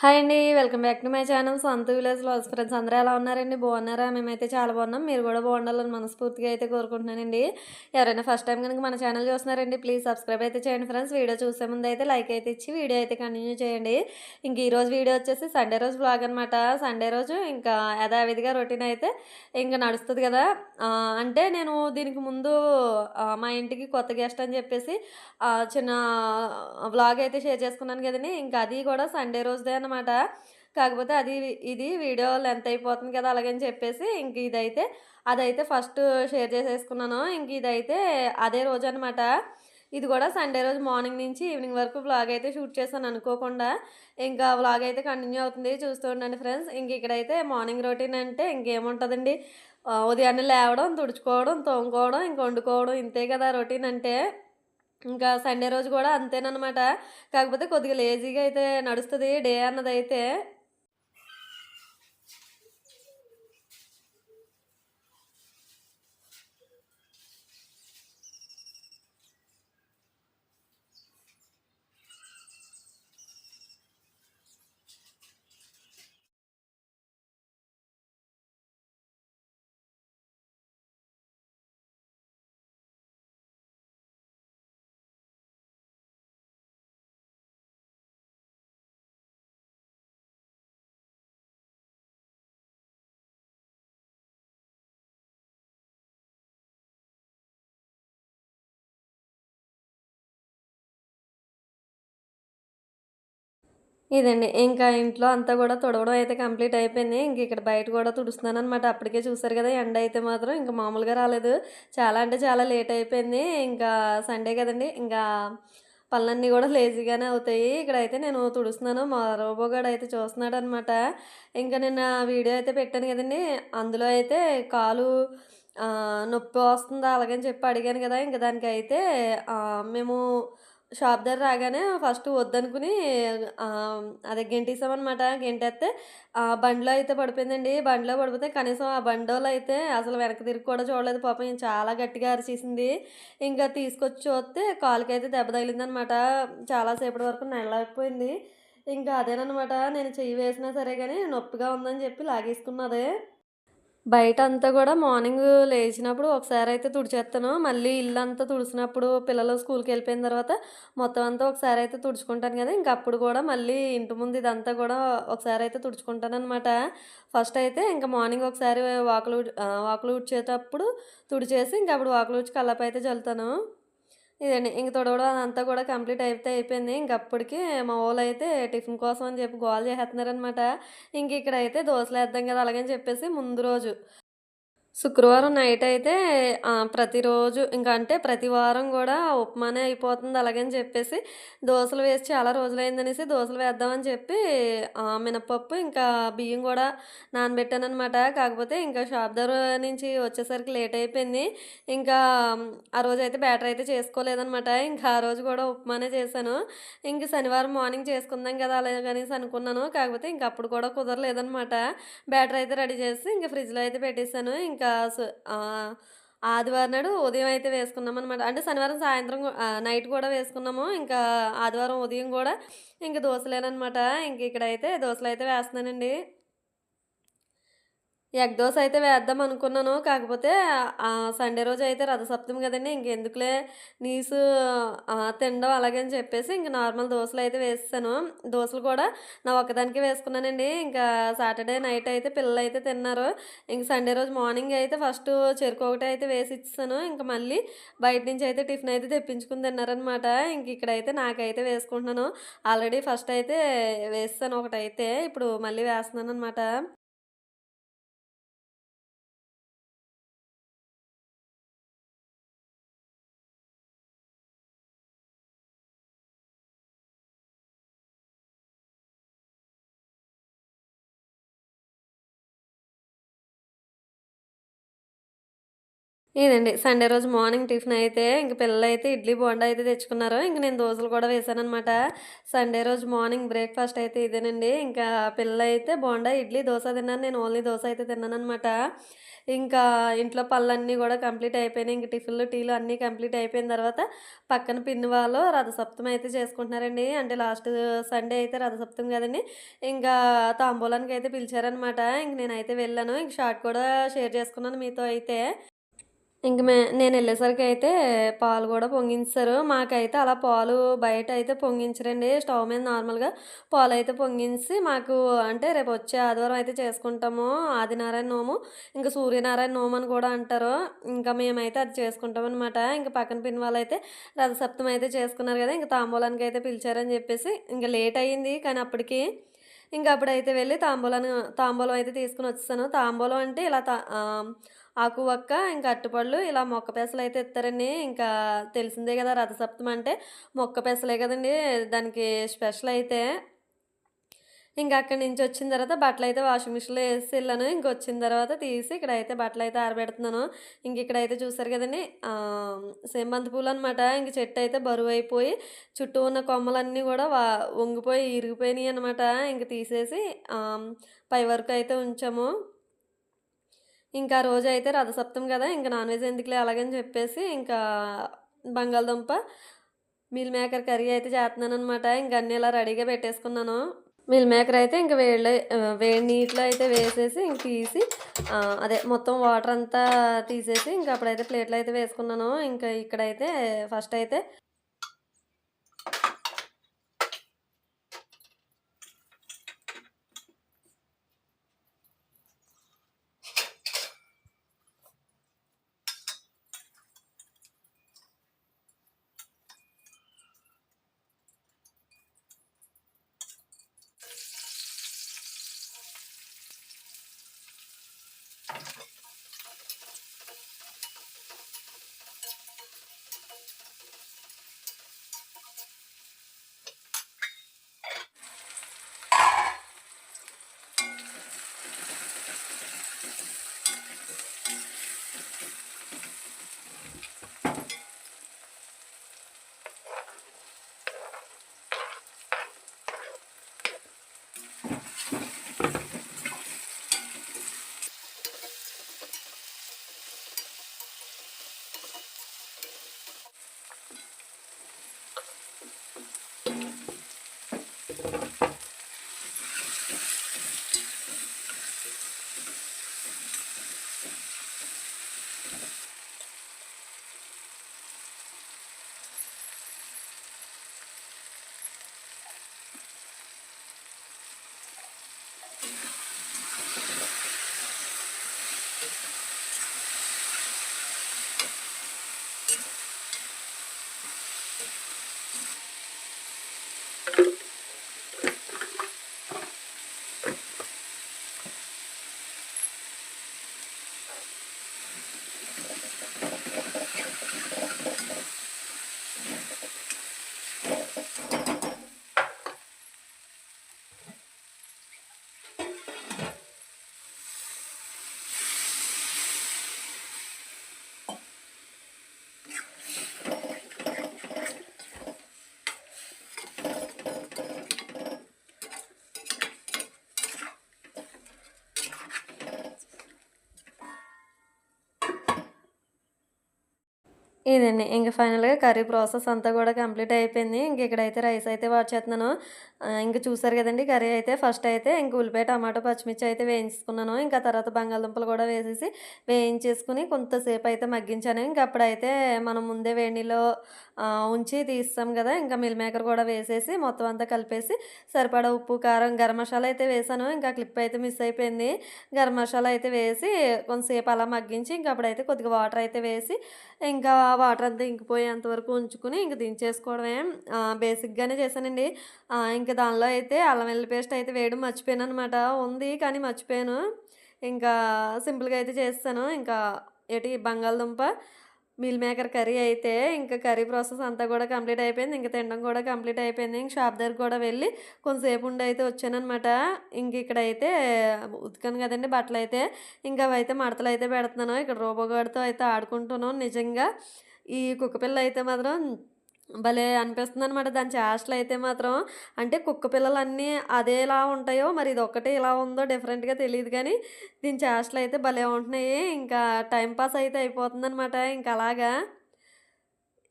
Hi అండి welcome back to my channel. సొంత village లాస్ ఫ్రెండ్స్ అందరూ ఎలా ఉన్నారండి? బాగున్నారా? మేమైతే చాలా బాగున్నాం. మీరు కూడా బాగుండాలని మనస్ఫూర్తిగా అయితే కోరుకుంటున్నానండి. ఎవరైనా ఫస్ట్ టైం కనుక మన ఛానల్ చూస్తున్నారండి ప్లీజ్ సబ్స్క్రైబ్ అయితే చేయండి ఫ్రెండ్స్ వీడియో చూసే ముందు అయితే లైక్ అయితే ఇచ్చి వీడియో అయితే కంటిన్యూ చేయండి. ఇంక ఈ రోజు వీడియో వచ్చేసి సండే రోజు బ్లాగ్ అనమాట సండే రోజు ఇంకా యథావిధిగా రొటీన్ అయితే ఇంకా నడుస్తుంది కదా. అంటే నేను దీనికి ముందు మా ఇంటికి కొత్త గెస్ట్ అని చెప్పేసి చిన్న వ్లాగ్ అయితే షేర్ చేసుకున్నాను కదండి. ఇంకా అది కూడా సండే రోజుదే అనమాట కాకపోతే అది ఇది వీడియో లెంత్ అయిపోతుంది కదా అలాగని చెప్పేసి ఇంక ఇదైతే అదైతే ఫస్ట్ షేర్ చేసేసుకున్నాను. ఇంక ఇదైతే అదే రోజు అనమాట ఇది కూడా సండే రోజు మార్నింగ్ నుంచి ఈవినింగ్ వరకు వ్లాగ్ అయితే షూట్ చేశాను అనుకోకుండా. ఇంకా వ్లాగ్ అయితే కంటిన్యూ అవుతుంది. చూస్తూ ఉండండి ఫ్రెండ్స్. ఇంక ఇక్కడైతే మార్నింగ్ రొటీన్ అంటే ఇంకేముంటుందండి? ఉదయాన్నే లేవడం తుడుచుకోవడం తోముకోవడం ఇంక వండుకోవడం ఇంతే కదా రొటీన్ అంటే. ఇంకా సండే రోజు కూడా అంతేనమాట కాకపోతే కొద్దిగా లేజీగా అయితే నడుస్తుంది డే అన్నది ఇదండి. ఇంకా ఇంట్లో అంతా కూడా తుడవడం అయితే కంప్లీట్ అయిపోయింది. ఇంక ఇక్కడ బయట కూడా తుడుస్తున్నాను అనమాట అప్పటికే చూసారు కదా ఎండ అయితే మాత్రం ఇంకా మామూలుగా రాలేదు. చాలా అంటే చాలా లేట్ అయిపోయింది. ఇంకా సండే కదండి. ఇంకా పనులన్నీ కూడా లేజీగానే అవుతాయి. ఇక్కడైతే నేను తుడుస్తున్నాను. మా రోబోగాడు అయితే చూస్తున్నాడు అనమాట ఇంకా నిన్న వీడియో అయితే పెట్టాను కదండి. అందులో అయితే కాలు నొప్పి వస్తుందా అలాగని చెప్పి అడిగాను కదా. ఇంకా దానికైతే మేము షాప్ దగ్గర రాగానే ఫస్ట్ వద్దనుకుని అదే గెంటేసామన్నమాట గెంటేస్తే ఆ బండిలో అయితే పడిపోయిందండి. బండిలో పడిపోతే కనీసం ఆ బండోలో అయితే అసలు వెనక తిరిగి కూడా చూడలేదు. పాపం చాలా గట్టిగా అరిచేసింది. ఇంకా తీసుకొచ్చి చూస్తే కాలుకైతే దెబ్బ తగిలిందనమాట చాలాసేపటి వరకు నెలలేకపోయింది ఇంకా అదేనమాట నేను చెయ్యి వేసినా సరే కానీ నొప్పిగా ఉందని చెప్పి లాగేసుకున్నదే. బయట అంతా కూడా మార్నింగ్ లేచినప్పుడు ఒకసారి అయితే తుడిచేస్తాను మళ్ళీ ఇల్లు అంతా తుడిచినప్పుడు పిల్లలు స్కూల్కి వెళ్ళిపోయిన తర్వాత మొత్తం అంతా ఒకసారి అయితే తుడుచుకుంటాను కదా. ఇంక అప్పుడు కూడా మళ్ళీ ఇంటి ముందు ఇదంతా కూడా ఒకసారి అయితే తుడుచుకుంటాను అనమాట ఫస్ట్ అయితే ఇంకా మార్నింగ్ ఒకసారి వాకులు వాకులు ఉడిచేటప్పుడు తుడిచేసి ఇంకా అప్పుడు వాకులు ఉడిచి కళ్ళపై అయితే చల్లుతాను ఇదండి. ఇంక తొడవడం అదంతా కూడా కంప్లీట్ అయితే అయిపోయింది. ఇంక అప్పటికి మా వాళ్ళు అయితే టిఫిన్ కోసం అని చెప్పి గోల్ చేస్తున్నారనమాట ఇంక ఇక్కడైతే దోశలు వేద్దాం కదా అలాగని చెప్పేసి ముందు రోజు శుక్రవారం నైట్ అయితే ప్రతిరోజు ఇంకా అంటే ప్రతి వారం కూడా ఉప్మానే అయిపోతుంది అలాగని చెప్పేసి దోశలు వేసి చాలా రోజులైందనేసి దోశలు వేద్దామని చెప్పి మినపప్పు ఇంకా బియ్యం కూడా నానబెట్టాను అనమాట కాకపోతే ఇంకా షాప్ దగ్గర నుంచి వచ్చేసరికి లేట్ అయిపోయింది. ఇంకా ఆ రోజు అయితే బ్యాటర్ అయితే చేసుకోలేదనమాట ఇంకా ఆ రోజు కూడా ఉప్మానే చేశాను. ఇంక శనివారం మార్నింగ్ చేసుకుందాం కదా అలాగనేసి అనుకున్నాను. కాకపోతే ఇంకా అప్పుడు కూడా కుదరలేదనమాట బ్యాటర్ అయితే రెడీ చేసి ఇంకా ఫ్రిడ్జ్లో అయితే పెట్టేశాను. ఇంకా ఇంకా ఆదివారం నాడు ఉదయం అయితే వేసుకున్నాం అనమాట అంటే శనివారం సాయంత్రం నైట్ కూడా వేసుకున్నాము. ఇంకా ఆదివారం ఉదయం కూడా ఇంకా దోశలేనమాట ఇంక ఇక్కడైతే దోశలు అయితే వేస్తున్నానండి. ఎగ్ దోశ అయితే వేద్దాం అనుకున్నాను. కాకపోతే సండే రోజు అయితే రథసప్తమి కదండి. ఇంకెందుకులే నీసు ఆ, తినడం అలాగని చెప్పేసి ఇంక నార్మల్ దోశలు అయితే వేస్తాను దోశలు కూడా నా ఒక్కదానికే వేసుకున్నానండి. ఇంకా సాటర్డే నైట్ అయితే పిల్లలు అయితే తిన్నారు. ఇంక సండే రోజు మార్నింగ్ అయితే ఫస్ట్ చెరుకు ఒకటి అయితే వేసి ఇచ్చాను ఇంకా మళ్ళీ బయట నుంచి అయితే టిఫిన్ అయితే తెప్పించుకుని తిన్నారనమాట ఇంక ఇక్కడైతే నాకైతే వేసుకుంటున్నాను. ఆల్రెడీ ఫస్ట్ అయితే వేస్తాను ఒకటైతే. ఇప్పుడు మళ్ళీ వేస్తున్నాను అనమాట ఇదండి సండే రోజు మార్నింగ్ టిఫిన్ అయితే ఇంక పిల్లలు అయితే ఇడ్లీ బోండా అయితే తెచ్చుకున్నారు. ఇంక నేను దోసలు కూడా వేసానమాట సండే రోజు మార్నింగ్ బ్రేక్ఫాస్ట్ అయితే ఇదేనండి. ఇంకా పిల్లలైతే బోండా ఇడ్లీ దోశ తిన్నాను. నేను ఓన్లీ దోశ అయితే తిన్నానమాట ఇంకా ఇంట్లో పళ్ళన్నీ కూడా కంప్లీట్ అయిపోయినాయి. ఇంక టిఫిన్లు టీలు అన్నీ కంప్లీట్ అయిపోయిన తర్వాత పక్కన పిన్ని వాళ్ళు రథసప్తం అయితే చేసుకుంటున్నారండి. అంటే లాస్ట్ సండే అయితే రథసప్తం కదండి. ఇంకా తాంబూలానికి అయితే పిలిచారనమాట ఇంక నేనైతే వెళ్ళాను. ఇంక షార్ట్ కూడా షేర్ చేసుకున్నాను మీతో అయితే. ఇంక మే నేను వెళ్ళేసరికి అయితే పాలు కూడా పొంగించారు. మాకైతే అలా పాలు బయట అయితే పొంగించరండి. స్టవ్ మీద నార్మల్గా పాలు అయితే పొంగించి మాకు అంటే రేపు వచ్చే ఆదివారం అయితే చేసుకుంటాము. ఆదినారాయణ నోము ఇంకా సూర్యనారాయణ నోము అని కూడా అంటారు. ఇంకా మేమైతే అది చేసుకుంటాం అనమాట ఇంకా పక్కన పిన్ వాళ్ళు అయితే రథసప్తం అయితే చేసుకున్నారు కదా ఇంకా తాంబూలానికి అయితే పిలిచారని చెప్పేసి ఇంకా లేట్ అయ్యింది కానీ అప్పటికి ఇంకా అప్పుడైతే వెళ్ళి తాంబూలాన్ని తాంబూలం అయితే తీసుకుని వచ్చేసాను. తాంబూలం అంటే ఇలా తా ఆకు వక్క ఇంకా అట్టుపళ్ళు ఇలా మొక్క పెసలు అయితే ఇస్తారండి ఇంకా తెలిసిందే కదా రథసప్తమి అంటే. మొక్క పెసలే కదండి దానికి స్పెషల్ అయితే. ఇంకా అక్కడి నుంచి వచ్చిన తర్వాత బట్టలు అయితే వాషింగ్ మిషన్లో వేసి వెళ్ళాను. ఇంక వచ్చిన తర్వాత తీసి ఇక్కడ అయితే బట్టలు అయితే ఆరబెడుతున్నాను. ఇంక ఇక్కడైతే చూసారు కదండి సేమంతి పూలు అనమాట ఇంక చెట్టు అయితే బరువు అయిపోయి చుట్టూ ఉన్న కొమ్మలన్నీ కూడా వా వంగిపోయి ఇరిగిపోయినాయి అనమాట ఇంక తీసేసి పై వరకు అయితే ఉంచాము. ఇంకా రోజు అయితే రథసప్తం కదా ఇంకా నాన్ వెజ్ ఎందుకులే అలాగని చెప్పేసి ఇంకా బంగాళదుంప మీల్ మేకర్ కర్రీ అయితే చేస్తున్నాను అనమాట ఇంకా అన్నీ ఇలా రెడీగా పెట్టేసుకున్నాను. మిల్ మేకర్ అయితే ఇంకా వేడిలో వేడి నీటిలో అయితే వేసేసి ఇంక తీసి అదే మొత్తం వాటర్ అంతా తీసేసి ఇంకా అప్పుడైతే ప్లేట్లో అయితే వేసుకున్నాను. ఇంకా ఇక్కడైతే ఫస్ట్ అయితే ఇదండి. ఇంక ఫైనల్గా కర్రీ ప్రాసెస్ అంతా కూడా కంప్లీట్ అయిపోయింది. ఇంక ఇక్కడైతే రైస్ అయితే వాచ్ చేస్తున్నాను. ఇంక చూసారు కదండి కర్రీ అయితే ఫస్ట్ అయితే ఇంక ఉల్లిపాయ టమాటో పచ్చిమిర్చి అయితే వేయించుకున్నాను. ఇంకా తర్వాత బంగాళదుంపలు కూడా వేసేసి వేయించేసుకుని కొంతసేపు అయితే మగ్గించాను. ఇంక అప్పుడైతే మనం ముందే వేడిలో ఉంచి తీస్తాం కదా ఇంకా మిల్ మేకర్ కూడా వేసేసి మొత్తం అంతా కలిపేసి సరిపడా ఉప్పు కారం గరం మసాలా అయితే వేసాను. ఇంకా క్లిప్ అయితే మిస్ అయిపోయింది. గరం మసాలా అయితే వేసి కొంతసేపు అలా మగ్గించి ఇంకా అప్పుడైతే కొద్దిగా వాటర్ అయితే వేసి ఇంకా వాటర్ అంతా ఇంకిపోయేంత వరకు ఉంచుకుని ఇంక దించేసుకోవడమే. బేసిక్గానే చేశానండి. ఇంకా దానిలో అయితే అల్లం వెల్లి పేస్ట్ అయితే వేయడం మర్చిపోయాను అనమాట ఉంది కానీ మర్చిపోయాను. ఇంకా సింపుల్గా అయితే చేస్తాను. ఇంకా ఏంటి బంగాళదుంప మీల్ మేకర్ కర్రీ అయితే ఇంకా కర్రీ ప్రాసెస్ అంతా కూడా కంప్లీట్ అయిపోయింది. ఇంకా తినడం కూడా కంప్లీట్ అయిపోయింది. ఇంక షాప్ దగ్గర కూడా వెళ్ళి కొంతసేపు ఉండి అయితే వచ్చానమాట ఇంక ఇక్కడ అయితే ఉతికాను కదండి బట్టలు అయితే. ఇంకా అవైతే మడతలు అయితే పెడుతున్నాను. ఇక్కడ రోబోగాడితో అయితే ఆడుకుంటున్నాను నిజంగా. ఈ కుక్కపిల్ల అయితే మాత్రం భలే అనిపిస్తుంది అనమాట దాని చేష్టలు అయితే మాత్రం అంటే కుక్క పిల్లలన్నీ అదేలా ఉంటాయో మరి ఇది ఒక్కటే ఇలా ఉందో డిఫరెంట్గా తెలియదు కానీ దీని చేష్టలు అయితే భలే ఉంటున్నాయి. ఇంకా టైం పాస్ అయితే అయిపోతుందనమాట ఇంకా అలాగా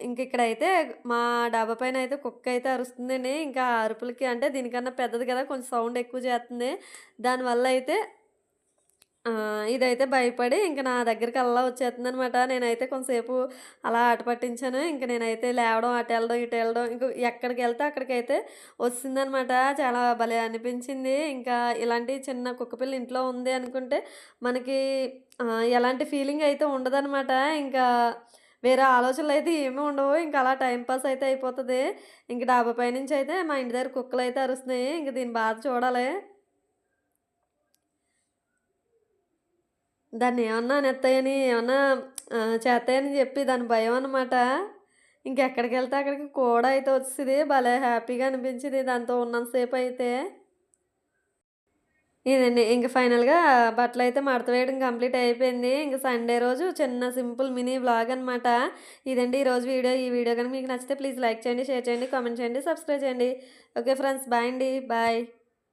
ఇంక ఇక్కడైతే మా డాబా పైన అయితే కుక్క అయితే అరుస్తుందండి. ఇంకా అరుపులకి అంటే దీనికన్నా పెద్దది కదా కొంచెం సౌండ్ ఎక్కువ చేస్తుంది. దానివల్ల అయితే ఇదైతే భయపడి ఇంక నా దగ్గరికి అలా వచ్చేస్తుంది అనమాట నేనైతే కొంతసేపు అలా ఆట పట్టించాను. ఇంక నేనైతే లేవడం అటు వెళ్ళడం ఇటు వెళ్ళడం ఇంక ఎక్కడికి వెళ్తే అక్కడికైతే వస్తుందనమాట చాలా భలే అనిపించింది. ఇంకా ఇలాంటి చిన్న కుక్కపిల్ల ఇంట్లో ఉంది అనుకుంటే మనకి ఎలాంటి ఫీలింగ్ అయితే ఉండదనమాట ఇంకా వేరే ఆలోచనలు అయితే ఏమీ ఉండవు. ఇంకా అలా టైంపాస్ అయితే అయిపోతుంది. ఇంక డాబా పై నుంచి అయితే మా ఇంటి దగ్గర కుక్కలు అయితే అరుస్తున్నాయి. ఇంక దీని బాధ చూడాలి. దాన్ని ఏమన్నా అనేస్తాయని ఏమన్నా చేస్తాయని చెప్పి దాని భయం అనమాట ఇంకెక్కడికి వెళ్తే అక్కడికి కూడా అయితే వచ్చింది భలే హ్యాపీగా అనిపించింది దాంతో ఉన్నంతసేపు అయితే. ఇదండి ఇంక ఫైనల్గా బట్టలు అయితే మడత వేయడం కంప్లీట్ అయిపోయింది. ఇంక సండే రోజు చిన్న సింపుల్ మినీ బ్లాగ్ అనమాట ఇదండి ఈరోజు వీడియో. ఈ వీడియో కనుక మీకు నచ్చితే ప్లీజ్ లైక్ చేయండి షేర్ చేయండి కామెంట్ చేయండి సబ్స్క్రైబ్ చేయండి. ఓకే ఫ్రెండ్స్ బాయ్ అండి. బాయ్.